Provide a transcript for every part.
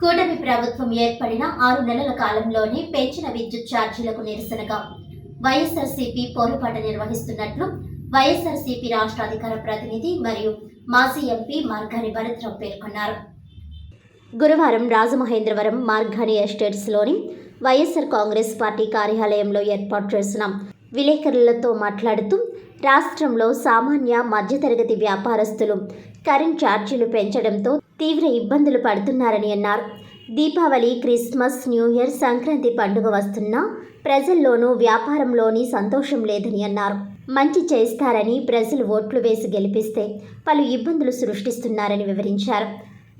కూటమి ప్రభుత్వం ఏర్పడిన ఆరు నెలల కాలంలోనే పెంచిన విద్యుత్ ఛార్జీలకు నిరసనగా వైఎస్ఆర్సీపీ పోరుపాటు నిర్వహిస్తున్నట్లు వైఎస్ఆర్సీపీ రాష్ట్ర అధికార ప్రతినిధి మరియు మాజీ ఎంపీ మార్గాని భరత్రావు పేర్కొన్నారు. గురువారం రాజమహేంద్రవరం మార్గాని ఎస్టేట్స్లోని వైఎస్ఆర్ కాంగ్రెస్ పార్టీ కార్యాలయంలో ఏర్పాటు చేసిన విలేకరులతో మాట్లాడుతూ రాష్ట్రంలో సామాన్య మధ్యతరగతి వ్యాపారస్తులు కరెంట్ ఛార్జీలు పెంచడంతో తీవ్ర ఇబ్బందులు పడుతున్నారని అన్నారు. Deepavali Christmas new year Sankranti పండుగ వస్తున్నా ప్రజల్లోనూ వ్యాపారంలోని సంతోషం లేదని అన్నారు. మంచి చేస్తారని ప్రజలు ఓట్లు వేసి గెలిపిస్తే పలు ఇబ్బందులు సృష్టిస్తున్నారని వివరించారు.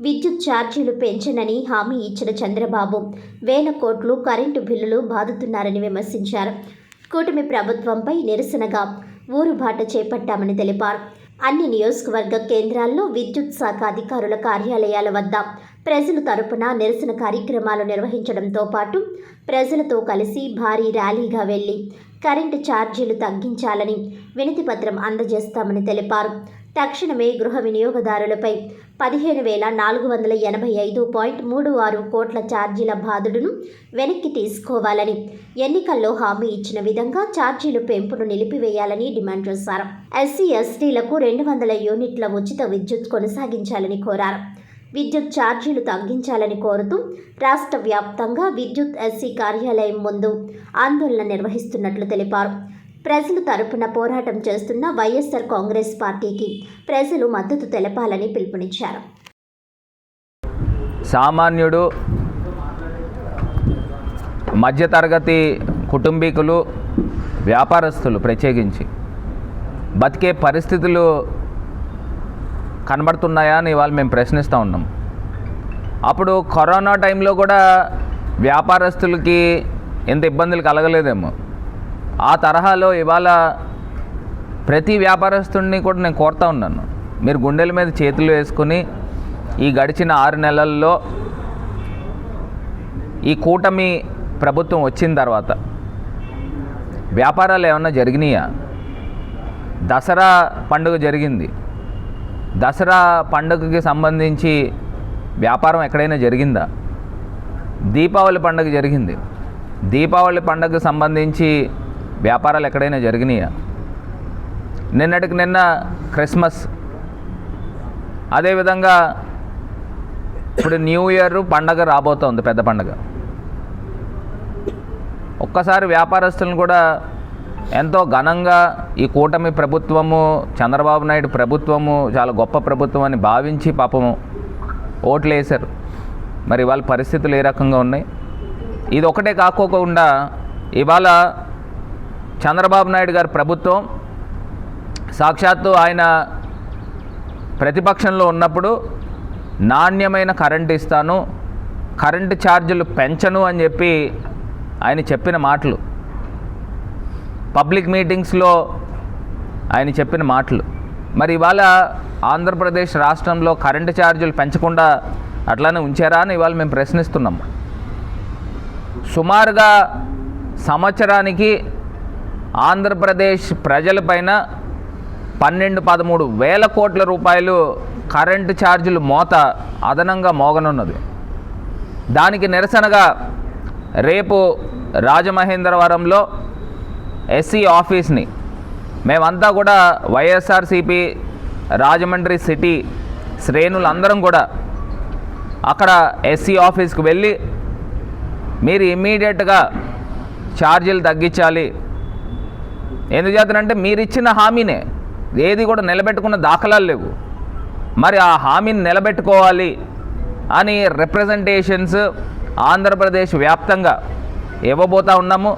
విద్యుత్ ఛార్జీలు పెంచనని హామీ ఇచ్చిన చంద్రబాబు వేల కోట్లు కరెంటు బిల్లులు బాదుతున్నారని విమర్శించారు. కూటమి ప్రభుత్వంపై నిరసనగా ఊరుబాట చేపట్టామని తెలిపారు. అన్ని నియోజకవర్గ కేంద్రాల్లో విద్యుత్ శాఖ అధికారుల కార్యాలయాల వద్ద ప్రజల తరపున నిరసన కార్యక్రమాలు నిర్వహించడంతో పాటు ప్రజలతో కలిసి భారీ ర్యాలీగా వెళ్ళి కరెంటు ఛార్జీలు తగ్గించాలని వినతిపత్రం అందజేస్తామని తెలిపారు. తక్షణమే గృహ వినియోగదారులపై పదిహేను వేల నాలుగు వందల ఎనభై ఐదు పాయింట్ మూడు ఆరు కోట్ల ఛార్జీల బాధుడును వెనక్కి తీసుకోవాలని ఎన్నికల్లో హామీ ఇచ్చిన విధంగా ఛార్జీలు పెంపును నిలిపివేయాలని డిమాండ్ చేశారు. ఎస్సీ ఎస్టీలకు రెండు వందల యూనిట్ల ఉచిత విద్యుత్ కొనసాగించాలని కోరారు. విద్యుత్ ఛార్జీలు తగ్గించాలని కోరుతూ రాష్ట్ర వ్యాప్తంగా విద్యుత్ ఎస్సీ కార్యాలయం ముందు ఆందోళన నిర్వహిస్తున్నట్లు తెలిపారు. ప్రజలు తరపున పోరాటం చేస్తున్న వైఎస్ఆర్ కాంగ్రెస్ పార్టీకి ప్రజలు మద్దతు తెలపాలని పిలుపునిచ్చారు. సామాన్యుడు మధ్యతరగతి కుటుంబీకులు వ్యాపారస్తులు ప్రత్యేకించి బతికే పరిస్థితులు కనబడుతున్నాయా అని ఇవాళ మేము ప్రశ్నిస్తూ ఉన్నాం. అప్పుడు కరోనా టైంలో కూడా వ్యాపారస్తులకి ఎంత ఇబ్బందులు కలగలేదేమో. ఆ తరహాలో ఇవాళ ప్రతి వ్యాపారస్తుడిని కూడా నేను కోరుతా ఉన్నాను. మీరు గుండెల మీద చేతులు వేసుకుని ఈ గడిచిన ఆరు నెలల్లో ఈ కూటమి ప్రభుత్వం వచ్చిన తర్వాత వ్యాపారాలు ఏమన్నా జరిగినాయా? దసరా పండుగ జరిగింది. దసరా పండుగకి సంబంధించి వ్యాపారం ఎక్కడైనా జరిగిందా? దీపావళి పండుగ జరిగింది. దీపావళి పండుగకు సంబంధించి వ్యాపారాలు ఎక్కడైనా జరిగినాయా? నిన్నటికి నిన్న క్రిస్మస్. అదేవిధంగా ఇప్పుడు న్యూ ఇయర్ పండగ రాబోతోంది పెద్ద పండగ. ఒక్కసారి వ్యాపారస్తులను కూడా ఎంతో ఘనంగా ఈ కూటమి ప్రభుత్వము చంద్రబాబు నాయుడు ప్రభుత్వము చాలా గొప్ప ప్రభుత్వం అని భావించి పాపము ఓట్లు వేశారు మరి వాళ్ళ పరిస్థితులు ఏ రకంగా ఉన్నాయి? ఇది ఒకటే కాకోకుండా ఇవాళ చంద్రబాబు నాయుడు గారి ప్రభుత్వం సాక్షాత్తు ఆయన ప్రతిపక్షంలో ఉన్నప్పుడు నాణ్యమైన కరెంట్ ఇస్తాను కరెంటు ఛార్జీలు పెంచను అని చెప్పి ఆయన చెప్పిన మాటలు. పబ్లిక్ మీటింగ్స్లో ఆయన చెప్పిన మాటలు. మరి ఇవాళ ఆంధ్రప్రదేశ్ రాష్ట్రంలో కరెంటు ఛార్జీలు పెంచకుండా అట్లానే ఉంచారా అని ఇవాళ మేము ప్రశ్నిస్తున్నాం. సుమారుగా సంవత్సరానికి ఆంధ్రప్రదేశ్ ప్రజలపైన పన్నెండు పదమూడు వేల కోట్ల రూపాయలు కరెంటు ఛార్జీలు మోత అదనంగా మోగనున్నది. దానికి నిరసనగా రేపు రాజమహేంద్రవరంలో ఎస్సీ ఆఫీస్ని. మేమంతా కూడా వైఎస్ఆర్సిపి రాజమండ్రి సిటీ శ్రేణులందరం కూడా అక్కడ ఎస్సీ ఆఫీస్కి వెళ్ళి మీరు ఇమ్మీడియట్గా ఛార్జీలు తగ్గించాలి. ఎందుచేతనంటే మీరు ఇచ్చిన హామీనే. ఏది కూడా నిలబెట్టుకున్న దాఖలాలు లేవు. మరి ఆ హామీని నిలబెట్టుకోవాలి అని రిప్రజెంటేషన్స్ ఆంధ్రప్రదేశ్ వ్యాప్తంగా ఇవ్వబోతా ఉన్నాము.